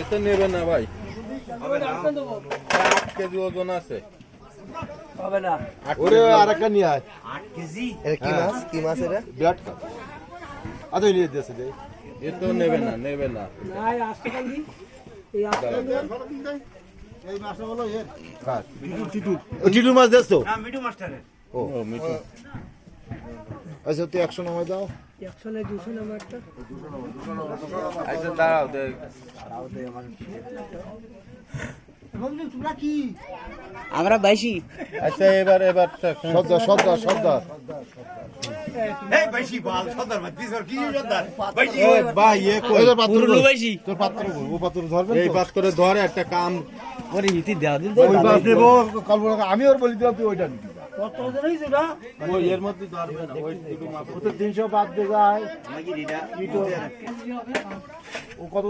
এতে নেবে না ভাই। আট কেজি ওজন আছে। হবে না। ওরে আর একটা নিয়ে আয়। এটা কি মাছ? কি মাছ এটা? বিরাট কাপ আচ্ছা নিয়ে দিয়েছে রে এ তো নেবে না নেবে না। নাই আসতে পারলি এই আসতে কার? টিটু টিটু মাছ দেস তো ও মিঠু। আচ্ছা তুই একশো নামাই দাও। একশো দুশো আচ্ছা দাঁড়াও দেখ। আমরা বাইশি। আচ্ছা এবার এবার সর্দার সর্দার সর্দার। আমি ওর বলি দিলাম তুই ওইটা নিবি। কত তিনশো বাদ দিয়ে যায়। ও কত